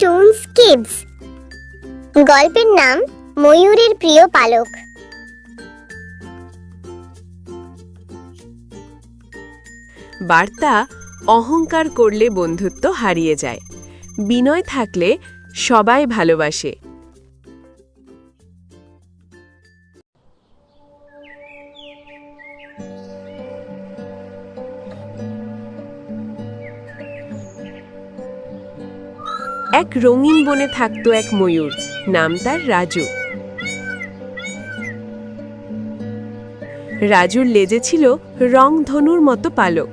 Toons kids গল্পের নাম ময়ূরের প্রিয় পালক। বার্তা, অহংকার করলে বন্ধুত্ব হারিয়ে যায়। বিনয় থাকলে সবাই ভালোবাসে। এক রঙিন বনে থাকতো এক ময়ূর, নাম তার রাজু। রাজুর লেজে ছিল রংধনুর মতো পালক।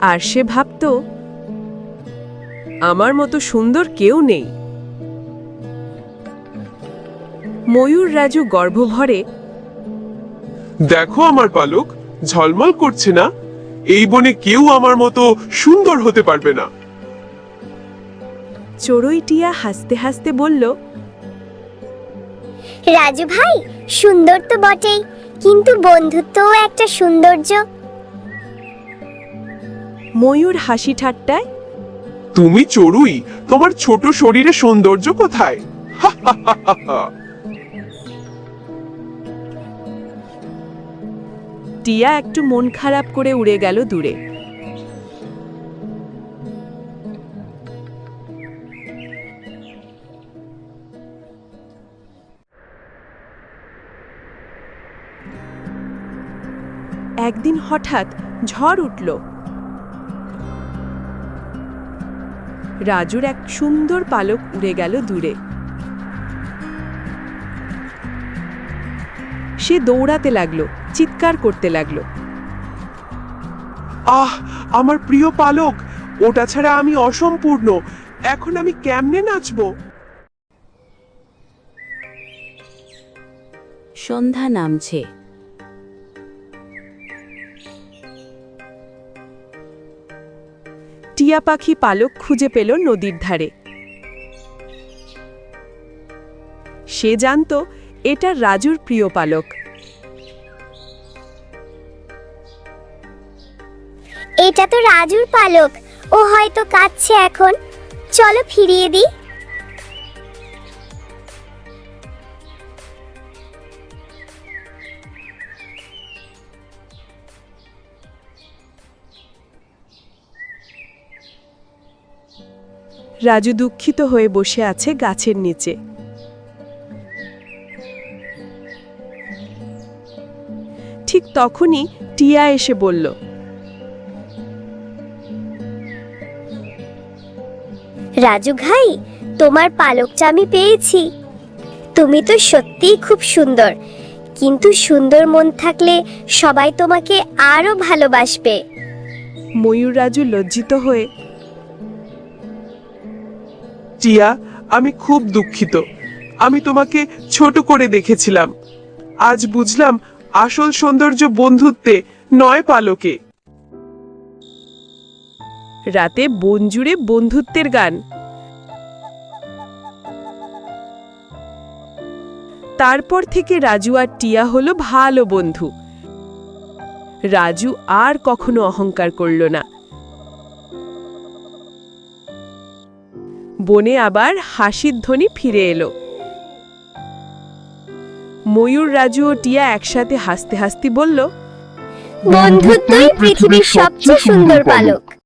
আর সে ভাবত, আমার মতো সুন্দর কেউ নেই। ময়ূর রাজু গর্ভভরে, দেখো আমার পালক, ঝলমল করছে না? এই বনে কেউ আমার মতো সুন্দর হতে পারবে না। চড়ুই টিয়া হাসতে হাসতে বলল রাজু ভাই সুন্দর তো বটেই কিন্তু বন্ধুত্বও একটা সৌন্দর্য। ময়ূর হাসি ঠাট্টায় তুমি চড়ুই তোমার ছোট শরীরে সৌন্দর্য কোথায়? টিয়া একটু মন খারাপ করে উড়ে গেল দূরে। একদিন হঠাৎ ঝড় উঠল। রাজুর এক সুন্দর পালক উড়ে গেল দূরে। সে দৌড়াতে লাগল চিৎকার করতে লাগল। আহ আমার প্রিয় পালক ওটা ছাড়া আমি অসম্পূর্ণ। এখন আমি কেমনে নাচবো? সন্ধ্যা নামছে। টিয়া পাখি পালক খুঁজে পেল নদীর ধারে। সে জানত এটা রাজুর প্রিয় পালক। এটা তো রাজুর পালক। ও হয়তো কাঁদছে এখন। চলো ফিরিয়ে দিই। রাজু দুঃখিত হয়ে বসে আছে গাছের নিচে। ঠিক তখনই টিয়া এসে বলল রাজু ভাই তোমার পালকটা আমি পেয়েছি। তুমি তো সত্যিই খুব সুন্দর। কিন্তু সুন্দর মন থাকলে সবাই তোমাকে আরও ভালোবাসবে। ময়ূর রাজু লজ্জিত হয়ে টিয়া আমি খুব দুঃখিত। আমি তোমাকে ছোট করে দেখেছিলাম। আজ বুঝলাম আসল সৌন্দর্য বন্ধুত্বে নয় পালকে। রাতে বন জুড়ে বন্ধুত্বের গান। তারপর থেকে রাজু আর টিয়া হলো ভালো বন্ধু। রাজু আর কখনো অহংকার করল না। বনে আবার হাসির ধ্বনি ফিরে এলো। ময়ূর রাজু ও টিয়া একসাথে হাসতে হাসতে বলল বন্ধুত্বই পৃথিবীর সবচেয়ে সুন্দর পালক।